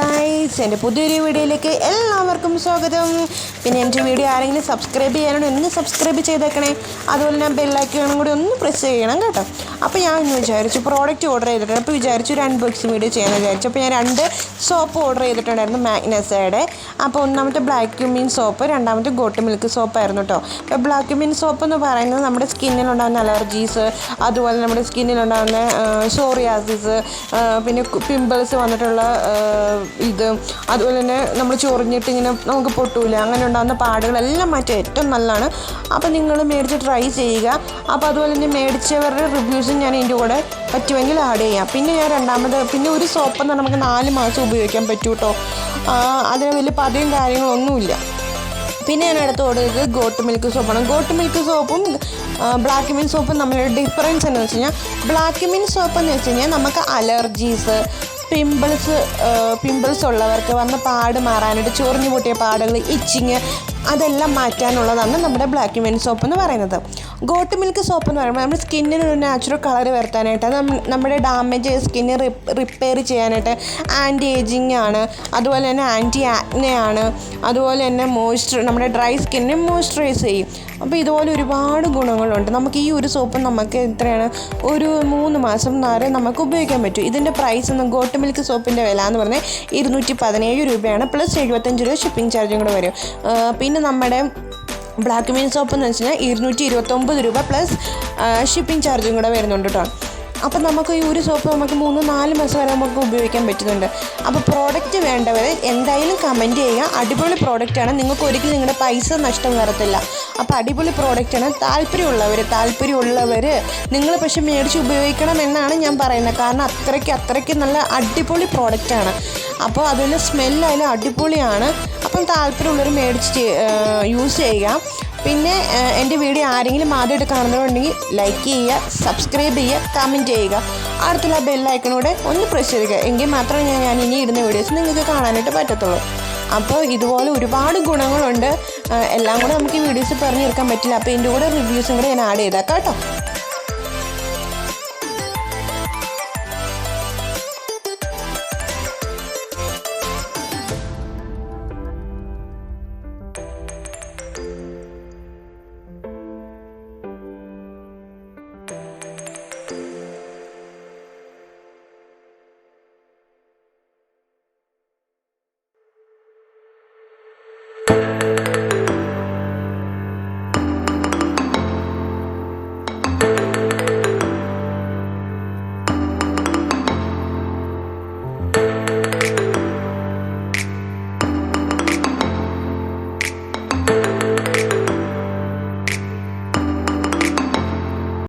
bye. Guys എന്റെ പുതിയൊരു വീഡിയോയിലേക്ക് എല്ലാവർക്കും സ്വാഗതം. പിന്നെ എന്റെ വീഡിയോ ആരെങ്കിലും സബ്സ്ക്രൈബ് ചെയ്യാനോ ഒന്ന് സബ്സ്ക്രൈബ് ചെയ്തേക്കണേ. അതുപോലെ ഞാൻ ബെല്ലൈക്കണം കൂടി ഒന്ന് പ്രസ് ചെയ്യണം കേട്ടോ. അപ്പോൾ ഞാൻ ഇന്ന് വിചാരിച്ചു പ്രോഡക്റ്റ് ഓർഡർ ചെയ്തിട്ടുണ്ട്. അപ്പോൾ വിചാരിച്ചു ഒരു അൺബോക്സിങ് വീഡിയോ ചെയ്യാൻ വിചാരിച്ചു. അപ്പോൾ ഞാൻ രണ്ട് സോപ്പ് ഓർഡർ ചെയ്തിട്ടുണ്ടായിരുന്നു മാഗ്നസയുടെ. അപ്പോൾ ഒന്നാമത്തെ ബ്ലാക്ക് ക്യൂമീൻ സോപ്പ് രണ്ടാമത്തെ ഗോട്ട് മിൽക്ക് സോപ്പായിരുന്നു കേട്ടോ അപ്പോൾ ബ്ലാക്ക് ക്യൂമീൻ സോപ്പ് എന്ന് പറയുന്നത് നമ്മുടെ സ്കിന്നിലുണ്ടാകുന്ന അലർജീസ് അതുപോലെ നമ്മുടെ സ്കിന്നിലുണ്ടാകുന്ന സോറിയാസിസ് പിന്നെ പിമ്പിൾസ് വന്നിട്ടുള്ള ഇത് അതുപോലെ തന്നെ നമ്മൾ ചൊറിഞ്ഞിട്ട് ഇങ്ങനെ നമുക്ക് പൊട്ടൂല. അങ്ങനെ ഉണ്ടാകുന്ന പാടുകളെല്ലാം മാറ്റി ഏറ്റവും നല്ലതാണ്. അപ്പോൾ നിങ്ങൾ മേടിച്ച് ട്രൈ ചെയ്യുക. അപ്പോൾ അതുപോലെ തന്നെ മേടിച്ചവരുടെ റിവ്യൂസും ഞാൻ ഇതിന്റെ കൂടെ പറ്റുമെങ്കിൽ ആഡ് ചെയ്യാം. പിന്നെ ഞാൻ രണ്ടാമത് പിന്നെ ഒരു സോപ്പ് എന്ന് നമുക്ക് നാല് മാസം ഉപയോഗിക്കാൻ പറ്റൂ കേട്ടോ അതിന് വലിയ പതയും കാര്യങ്ങളൊന്നുമില്ല പിന്നെ ഞാൻ അടുത്ത് ഓർഡർ ഗോട്ട് മിൽക്ക് സോപ്പാണ് ഗോട്ട് മിൽക്ക് സോപ്പും ബ്ലാക്ക് മിൻ സോപ്പും തമ്മിലുള്ള ഡിഫറൻസ് എന്ന് വെച്ച് കഴിഞ്ഞാൽ ബ്ലാക്ക് മിൻ സോപ്പ് എന്ന് വെച്ച് കഴിഞ്ഞാൽ നമുക്ക് അലർജീസ് പിമ്പിൾസ് പിമ്പിൾസ് ഉള്ളവർക്ക് വന്ന പാട് മാറാനായിട്ട് ചൊറിഞ്ഞു പൊട്ടിയ പാടുകൾ ഇച്ചിങ് അതെല്ലാം മാറ്റാനുള്ളതാണ് നമ്മുടെ ബ്ലാക്ക് മെൻ സോപ്പ് എന്ന് പറയുന്നത്. ഗോട്ട് മിൽക്ക് സോപ്പ് എന്ന് പറയുമ്പോൾ നമ്മുടെ സ്കിന്നിന് ഒരു നാച്ചുറൽ കളർ വരുത്താനായിട്ട് നമ്മുടെ ഡാമേജ് സ്കിന്ന് റിപ്പയർ ചെയ്യാനായിട്ട് ആന്റി ഏജിങ് ആണ്. അതുപോലെ തന്നെ ആന്റി ആണ്. അതുപോലെ തന്നെ മോയ്സ്ചർ നമ്മുടെ ഡ്രൈ സ്കിന്നിനെ മോയ്സ്ചറൈസ് ചെയ്യും. അപ്പോൾ ഇതുപോലെ ഒരുപാട് ഗുണങ്ങളുണ്ട്. നമുക്ക് ഈ ഒരു സോപ്പ് നമുക്ക് എത്രയാണ്? ഒരു മൂന്ന് മാസം നേരെ നമുക്ക് ഉപയോഗിക്കാൻ പറ്റും. ഇതിന്റെ പ്രൈസ് ഒന്നും ഗോട്ട് മിൽക്ക് സോപ്പിന്റെ വില എന്ന് പറഞ്ഞാൽ ഇരുന്നൂറ്റി പതിനേഴ് രൂപയാണ്. പ്ലസ് എഴുപത്തഞ്ച് രൂപ ഷിപ്പിംഗ് ചാർജും കൂടെ വരും. പിന്നെ നമ്മുടെ ബ്ലാക്ക് മീൻ സോപ്പ് എന്ന് വെച്ച് കഴിഞ്ഞാൽ ഇരുന്നൂറ്റി ഇരുപത്തൊമ്പത് രൂപ പ്ലസ് ഷിപ്പിംഗ് ചാർജും കൂടെ വരുന്നുണ്ട് കേട്ടോ അപ്പം നമുക്ക് ഈ ഒരു സോപ്പ് നമുക്ക് മൂന്ന് നാല് മാസം വരെ നമുക്ക് ഉപയോഗിക്കാൻ പറ്റുന്നുണ്ട്. അപ്പോൾ പ്രോഡക്റ്റ് വേണ്ടവർ എന്തായാലും കമന്റ് ചെയ്യുക. അടിപൊളി പ്രോഡക്റ്റാണ് നിങ്ങൾക്ക് ഒരിക്കലും നിങ്ങളുടെ പൈസ നഷ്ടം വരത്തില്ല. അപ്പോൾ അടിപൊളി പ്രോഡക്റ്റാണ് താല്പര്യമുള്ളവർ താല്പര്യമുള്ളവർ നിങ്ങൾ പക്ഷെ മേടിച്ച് ഉപയോഗിക്കണം എന്നാണ് ഞാൻ പറയുന്നത്. കാരണം അത്രയ്ക്ക് അത്രയ്ക്ക് നല്ല അടിപൊളി പ്രോഡക്റ്റാണ് അപ്പോൾ അതിന്റെ സ്മെല്ലായാലും അടിപൊളിയാണ്. അപ്പം താല്പര്യമുള്ളവർ മേടിച്ച് യൂസ് ചെയ്യുക. പിന്നെ എന്റെ വീഡിയോ ആരെങ്കിലും ആദ്യമായിട്ട് കാണുന്നവരുണ്ടെങ്കിൽ ലൈക്ക് ചെയ്യുക സബ്സ്ക്രൈബ് ചെയ്യുക കമന്റ് ചെയ്യുക. അടുത്തുള്ള ബെല്ലൈക്കണൂടെ ഒന്ന് പ്രസ് ചെയ്യുക. എങ്കിൽ മാത്രമേ ഞാൻ ഞാൻ ഇനി ഇടുന്ന വീഡിയോസ് നിങ്ങൾക്ക് കാണാനായിട്ട് പറ്റത്തുള്ളൂ. അപ്പോൾ ഇതുപോലെ ഒരുപാട് ഗുണങ്ങളുണ്ട്. എല്ലാം കൂടെ നമുക്ക് ഈ വീഡിയോസ് പറഞ്ഞു തീർക്കാൻ പറ്റില്ല. അപ്പോൾ ഇതിന്റെ കൂടെ റിവ്യൂസും കൂടെ ഞാൻ ആഡ് ചെയ്തേക്കാം കേട്ടോ.